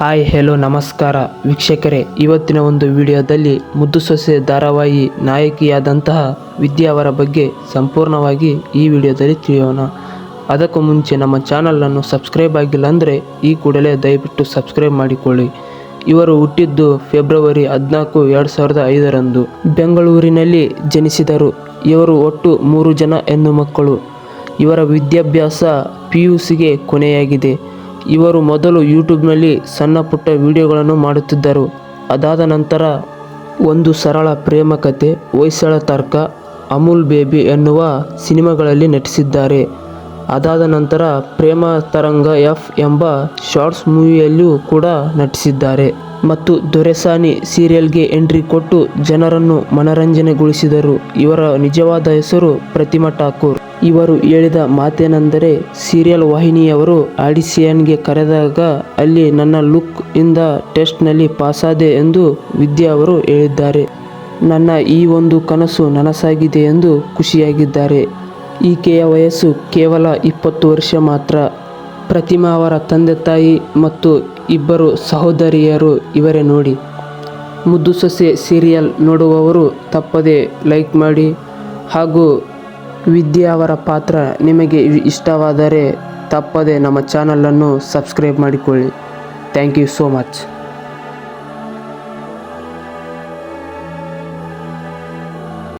Hi, hello, ನಮಸ್ಕಾರ. ವೀಕ್ಷಕರೇ, ಇವತ್ತಿನ ಒಂದು ವಿಡಿಯೋದಲ್ಲಿ ಮುದ್ದು ಸೊಸೆ ಧಾರಾವಾಹಿ ನಾಯಕಿಯಾದಂತಹ ವಿದ್ಯಾ ಅವರ ಬಗ್ಗೆ ಸಂಪೂರ್ಣವಾಗಿ ಈ ವಿಡಿಯೋದಲ್ಲಿ ತಿಳಿಯೋಣ. ಅದಕ್ಕೂ ಮುಂಚೆ ನಮ್ಮ ಚಾನಲನ್ನು ಸಬ್ಸ್ಕ್ರೈಬ್ ಆಗಿಲ್ಲ ಅಂದರೆ ಈ ಕೂಡಲೇ ದಯವಿಟ್ಟು ಸಬ್ಸ್ಕ್ರೈಬ್ ಮಾಡಿಕೊಳ್ಳಿ. ಇವರು ಹುಟ್ಟಿದ್ದು ಫೆಬ್ರವರಿ ಹದಿನಾಲ್ಕು, ಎರಡು ಸಾವಿರದ ಐದರಂದು. ಬೆಂಗಳೂರಿನಲ್ಲಿ ಜನಿಸಿದರು. ಇವರು ಒಟ್ಟು ಮೂರು ಜನ ಹೆಣ್ಣು ಮಕ್ಕಳು. ಇವರ ವಿದ್ಯಾಭ್ಯಾಸ ಪಿ ಯು ಸಿಗೆ ಕೊನೆಯಾಗಿದೆ. ಇವರು ಮೊದಲು ಯೂಟ್ಯೂಬ್ನಲ್ಲಿ ಸಣ್ಣ ಪುಟ್ಟ ವಿಡಿಯೋಗಳನ್ನು ಮಾಡುತ್ತಿದ್ದರು. ಅದಾದ ನಂತರ ಒಂದು ಸರಳ ಪ್ರೇಮ ಕತೆ, ಹೊಯ್ಸಳ ತರ್ಕ, ಅಮೂಲ್ ಬೇಬಿ ಎನ್ನುವ ಸಿನಿಮಾಗಳಲ್ಲಿ ನಟಿಸಿದ್ದಾರೆ. ಅದಾದ ನಂತರ ಪ್ರೇಮ ತರಂಗ ಎಫ್ ಎಂಬ ಶಾರ್ಟ್ಸ್ ಮೂವಿಯಲ್ಲಿಯೂ ಕೂಡ ನಟಿಸಿದ್ದಾರೆ. ಮತ್ತು ದೊರೆಸಾನಿ ಸೀರಿಯಲ್ಗೆ ಎಂಟ್ರಿ ಕೊಟ್ಟು ಜನರನ್ನು ಮನರಂಜನೆಗೊಳಿಸಿದರು. ಇವರ ನಿಜವಾದ ಹೆಸರು ಪ್ರತಿಮಾ ಠಾಕೂರ್. ಇವರು ಹೇಳಿದ ಮಾತೇನೆಂದರೆ, ಸೀರಿಯಲ್ ವಾಹಿನಿಯವರು ಆಡಿಷನ್ಗೆ ಕರೆದಾಗ ಅಲ್ಲಿ ನನ್ನ ಲುಕ್ ಇಂದ ಟೆಸ್ಟ್ನಲ್ಲಿ ಪಾಸಾದೆ ಎಂದು ವಿದ್ಯಾ ಅವರು ಹೇಳಿದ್ದಾರೆ. ನನ್ನ ಈ ಒಂದು ಕನಸು ನನಸಾಗಿದೆ ಎಂದು ಖುಷಿಯಾಗಿದ್ದಾರೆ. ಈಕೆಯ ವಯಸ್ಸು ಕೇವಲ ಇಪ್ಪತ್ತು ವರ್ಷ ಮಾತ್ರ. ಪ್ರತಿಮಾ ಅವರ ತಂದೆ ತಾಯಿ ಮತ್ತು ಇಬ್ಬರು ಸಹೋದರಿಯರು ಇವರೇ ನೋಡಿ. ಮುದ್ದು ಸೊಸೆ ಸೀರಿಯಲ್ ನೋಡುವವರು ತಪ್ಪದೆ ಲೈಕ್ ಮಾಡಿ ಹಾಗೂ ವಿದ್ಯಾ ಅವರ ಪಾತ್ರ ನಿಮಗೆ ಇಷ್ಟವಾದರೆ ತಪ್ಪದೆ ನಮ್ಮ ಚಾನಲನ್ನು ಸಬ್ಸ್ಕ್ರೈಬ್ ಮಾಡಿಕೊಳ್ಳಿ. Thank you so much.